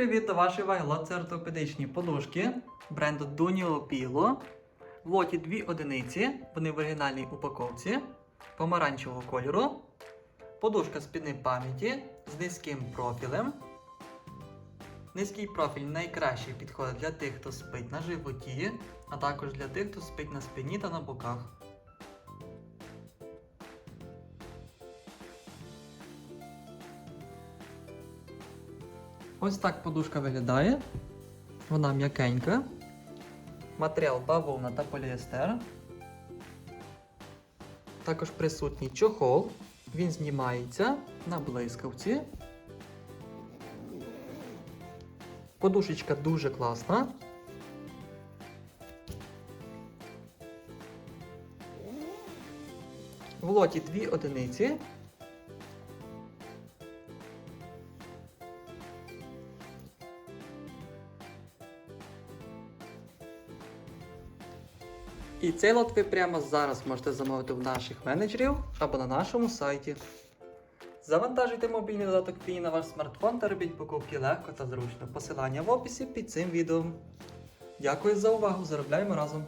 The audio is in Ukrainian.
Привіт до вашої це ортопедичні подушки бренду Dunio Pilo. В лоті дві одиниці, вони в оригінальній упаковці, помаранчевого кольору. Подушка з пам'яті з низьким профілем. Низький профіль найкраще підходить для тих, хто спить на животі, а також для тих, хто спить на спині та на боках. Ось так подушка виглядає. Вона м'якенька. Матеріал бавовна та поліестер. Також присутній чохол. Він знімається на блискавці. Подушечка дуже класна. В лоті дві одиниці. І цей лот ви прямо зараз можете замовити в наших менеджерів або на нашому сайті. Завантажуйте мобільний додаток Фіні на ваш смартфон та робіть покупки легко та зручно. Посилання в описі під цим відео. Дякую за увагу! Заробляємо разом!